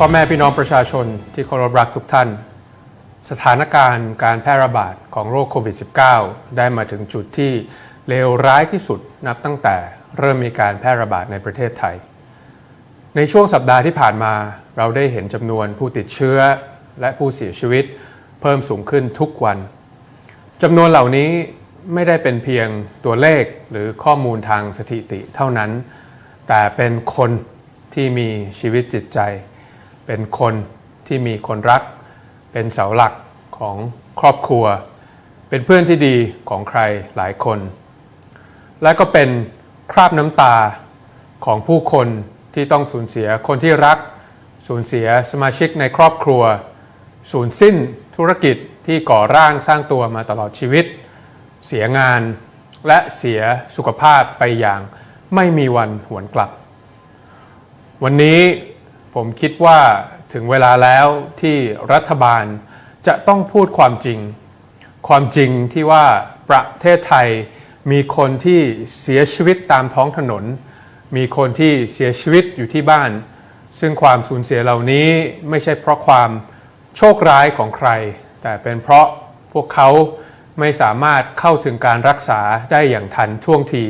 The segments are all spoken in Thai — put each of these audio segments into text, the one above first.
พ่อแม่พี่น้องประชาชนที่เคารพรักทุกท่าน สถานการณ์การแพร่ระบาดของโรคโควิด -19 ได้มาถึงจุดที่เลวร้ายที่สุดนับตั้งแต่เริ่มมีการแพร่ระบาดในประเทศไทย ในช่วงสัปดาห์ที่ผ่านมาเราได้เห็นจำนวนผู้ติดเชื้อและผู้เสียชีวิต เพิ่มสูงขึ้นทุกวันจำนวนเหล่านี้ไม่ได้เป็นเพียงตัวเลขหรือข้อมูลทางสถิติเท่านั้น แต่เป็นคนที่มีชีวิตจิตใจ เป็นคนที่มีคนรัก เป็นเสาหลักของครอบครัว เป็นเพื่อนที่ดีของใครหลายคน และก็เป็นคราบน้ำตาของผู้คนที่ต้องสูญเสียคนที่รัก สูญเสียสมาชิกในครอบครัว สูญสิ้นธุรกิจที่ก่อร่างสร้างตัวมาตลอดชีวิต เสียงานและเสียสุขภาพไปอย่างไม่มีวันหวนกลับ วันนี้ ผมคิดว่าถึงเวลาแล้วที่รัฐบาลจะต้องพูดความจริง ความจริงที่ว่าประเทศไทยมีคนที่เสียชีวิตตามท้องถนน มีคนที่เสียชีวิตอยู่ที่บ้าน ซึ่งความสูญเสียเหล่านี้ไม่ใช่เพราะความโชคร้ายของใคร แต่เป็นเพราะพวกเขาไม่สามารถเข้าถึงการรักษาได้อย่างทันท่วงที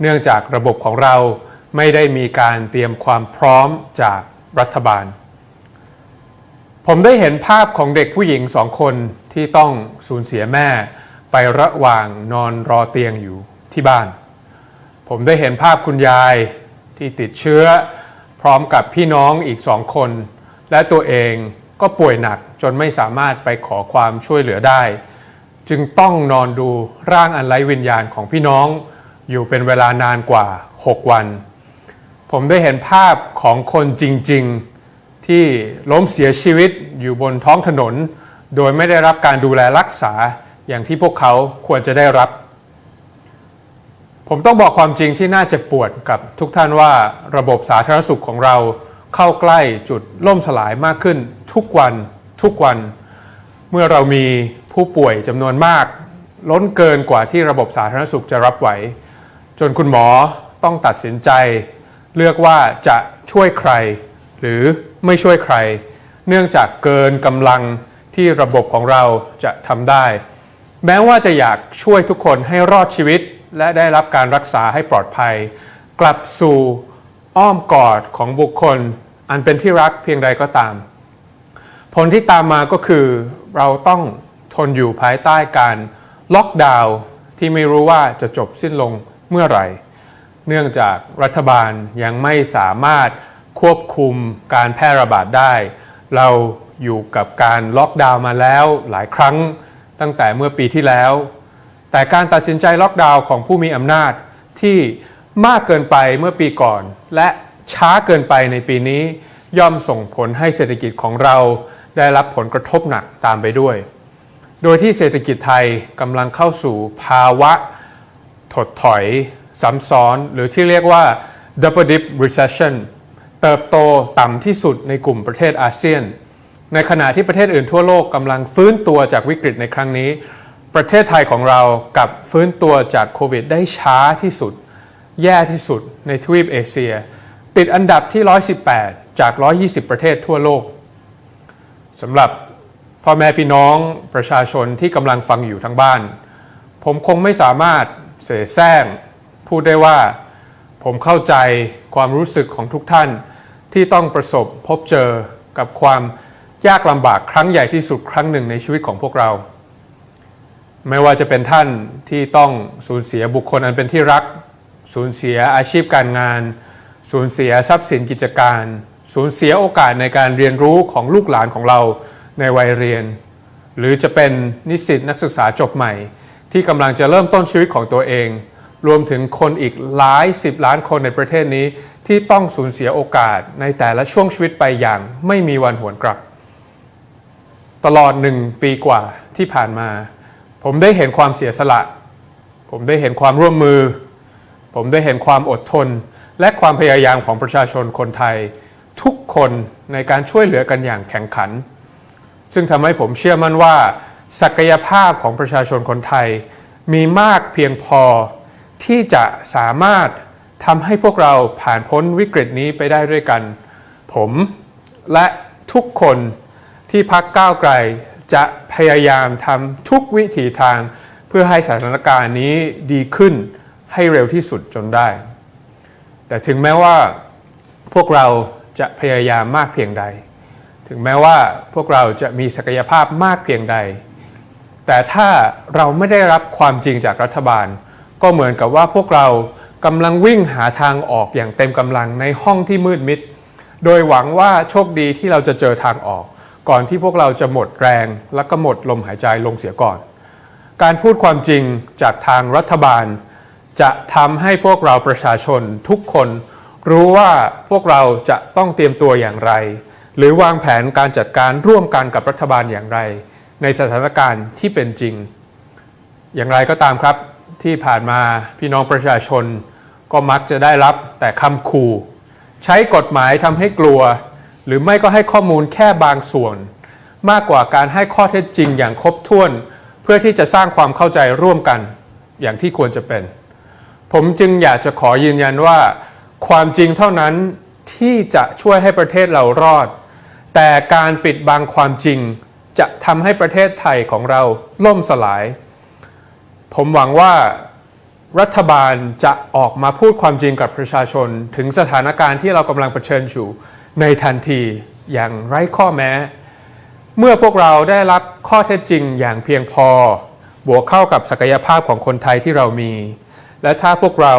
เนื่องจากระบบของเราไม่ได้มีการเตรียมความพร้อมจาก รัฐบาล ผมได้เห็นภาพของเด็กผู้หญิงสองคนที่ต้องสูญเสียแม่ไประหว่างนอนรอเตียงอยู่ที่บ้าน ผมได้เห็นภาพคุณยายที่ติดเชื้อ พร้อมกับพี่น้องอีกสองคน และตัวเองก็ป่วยหนักจนไม่สามารถไปขอความช่วยเหลือได้ จึงต้องนอนดูร่างอันไร้วิญญาณของพี่น้อง อยู่เป็นเวลานานกว่า 6 วัน ผมได้เห็นภาพของคนจริง ๆ ที่ล้มเสียชีวิตอยู่บนท้องถนน โดยไม่ได้รับการดูแลรักษาอย่างที่พวกเขาควรจะได้รับ ผมต้องบอกความจริงที่น่าเจ็บปวดกับทุกท่านว่าระบบสาธารณสุขของเราเข้าใกล้จุดล่มสลายมากขึ้นทุกวันทุกวัน เมื่อเรามีผู้ป่วยจำนวนมาก ล้นเกินกว่าที่ระบบสาธารณสุขจะรับไหว จนคุณหมอต้องตัดสินใจ เลือกว่าจะช่วยใคร หรือไม่ช่วยใคร เนื่องจากเกินกำลังที่ระบบของเราจะทำได้ แม้ว่าจะอยากช่วยทุกคนให้รอดชีวิต และได้รับการรักษาให้ปลอดภัย กลับสู่อ้อมกอดของบุคคล อันเป็นที่รักเพียงใดก็ตาม ผลที่ตามมาก็คือเราต้องทนอยู่ภายใต้การล็อกดาวน์ที่ไม่รู้ว่าจะจบสิ้นลงเมื่อไหร่ เนื่องจากรัฐบาลยังไม่สามารถควบคุมการแพร่ระบาดได้ เราอยู่กับการล็อกดาวน์มาแล้วหลายครั้งตั้งแต่เมื่อปีที่แล้ว แต่การตัดสินใจล็อกดาวน์ของผู้มีอำนาจที่มากเกินไปเมื่อปีก่อน และช้าเกินไปในปีนี้ ย่อมส่งผลให้เศรษฐกิจของเราได้รับผลกระทบหนักตามไปด้วย โดยที่เศรษฐกิจไทยกำลังเข้าสู่ภาวะถดถอย ซ้ำซ้อนหรือที่เรียกว่า double dip recession เติบโตต่ำที่สุดในกลุ่มประเทศอาเซียน ในขณะที่ประเทศอื่นทั่วโลกกำลังฟื้นตัวจากวิกฤตในครั้งนี้ ประเทศไทยของเรากับฟื้นตัวจากโควิดได้ช้าที่สุด แย่ที่สุดในทวีปเอเชีย ติดอันดับที่ 118 จาก 120 ประเทศทั่วโลกสำหรับพ่อแม่พี่น้องประชาชนที่กำลังฟังอยู่ทั้งบ้าน ผมคงไม่สามารถเสแสร้ง พูดได้ว่า ผมเข้าใจความรู้สึกของทุกท่าน ที่ต้องประสบพบเจอกับความยากลำบากครั้งใหญ่ที่สุดครั้งหนึ่งในชีวิตของพวกเรา ไม่ว่าจะเป็นท่านที่ต้องสูญเสียบุคคลอันเป็นที่รัก สูญเสียอาชีพการงาน สูญเสียทรัพย์สินกิจการ สูญเสียโอกาสในการเรียนรู้ของลูกหลานของเราในวัยเรียน หรือจะเป็นนิสิตนักศึกษาจบใหม่ ที่กำลังจะเริ่มต้นชีวิตของตัวเอง รวมถึงคนอีกหลายสิบล้านคนในประเทศนี้ ที่ต้องสูญเสียโอกาสในแต่ละช่วงชีวิตไปอย่างไม่มีวันหวนกลับ ตลอดหนึ่งปีกว่าที่ผ่านมา ผมได้เห็นความเสียสละ ผมได้เห็นความร่วมมือ ผมได้เห็นความอดทน และความพยายามของประชาชนคนไทย ทุกคนในการช่วยเหลือกันอย่างแข่งขัน ซึ่งทำให้ผมเชื่อมั่นว่า ศักยภาพของประชาชนคนไทย มีมากเพียงพอ ที่จะสามารถทำให้พวกเราผ่านพ้นวิกฤตนี้ไปได้ด้วยกัน ผมและทุกคนที่พักก้าวไกลจะพยายามทำทุกวิถีทาง เพื่อให้สถานการณ์นี้ดีขึ้นให้เร็วที่สุดจนได้ แต่ถึงแม้ว่าพวกเราจะพยายามมากเพียงใด ถึงแม้ว่าพวกเราจะมีศักยภาพมากเพียงใด แต่ถ้าเราไม่ได้รับความจริงจากรัฐบาล ก็เหมือนกับว่าพวกเรากำลังวิ่งหาทางออกอย่างเต็มกำลังในห้องที่มืดมิด โดยหวังว่าโชคดีที่เราจะเจอทางออก ก่อนที่พวกเราจะหมดแรง และก็หมดลมหายใจลงเสียก่อน การพูดความจริงจากทางรัฐบาล จะทำให้พวกเราประชาชนทุกคน รู้ว่าพวกเราจะต้องเตรียมตัวอย่างไร หรือวางแผนการจัดการร่วมกันกับรัฐบาลอย่างไร ในสถานการณ์ที่เป็นจริง อย่างไรก็ตามครับ ที่ผ่านมาพี่น้องประชาชนก็มักจะได้รับแต่คำขู่ ใช้กฎหมายทำให้กลัว หรือไม่ก็ให้ข้อมูลแค่บางส่วน มากกว่าการให้ข้อเท็จจริงอย่างครบถ้วน เพื่อที่จะสร้างความเข้าใจร่วมกันอย่างที่ควรจะเป็น ผมจึงอยากจะขอยืนยันว่า ความจริงเท่านั้นที่จะช่วยให้ประเทศเรารอด แต่การปิดบังความจริงจะทำให้ประเทศไทยของเราล่มสลาย ผมหวังว่ารัฐบาลจะออกมาพูดความจริงกับประชาชน ถึงสถานการณ์ที่เรากำลังเผชิญอยู่ในทันทีอย่างไร้ข้อแม้ เมื่อพวกเราได้รับข้อเท็จจริงอย่างเพียงพอ บวกเข้ากับศักยภาพของคนไทยที่เรามี และถ้าพวกเรา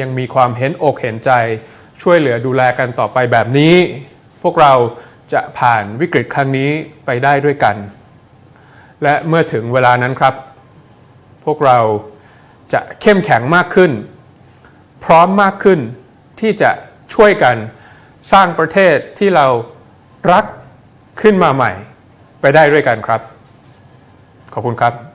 ยังมีความเห็นอกเห็นใจ ช่วยเหลือดูแลกันต่อไปแบบนี้ พวกเราจะผ่านวิกฤตครั้งนี้ไปได้ด้วยกัน และเมื่อถึงเวลานั้นครับ พวกเราจะเข้มแข็งมากขึ้น พร้อมมากขึ้นที่จะช่วยกันสร้างประเทศที่เรารักขึ้นมาใหม่ ไปได้ด้วยกันครับ ขอบคุณครับ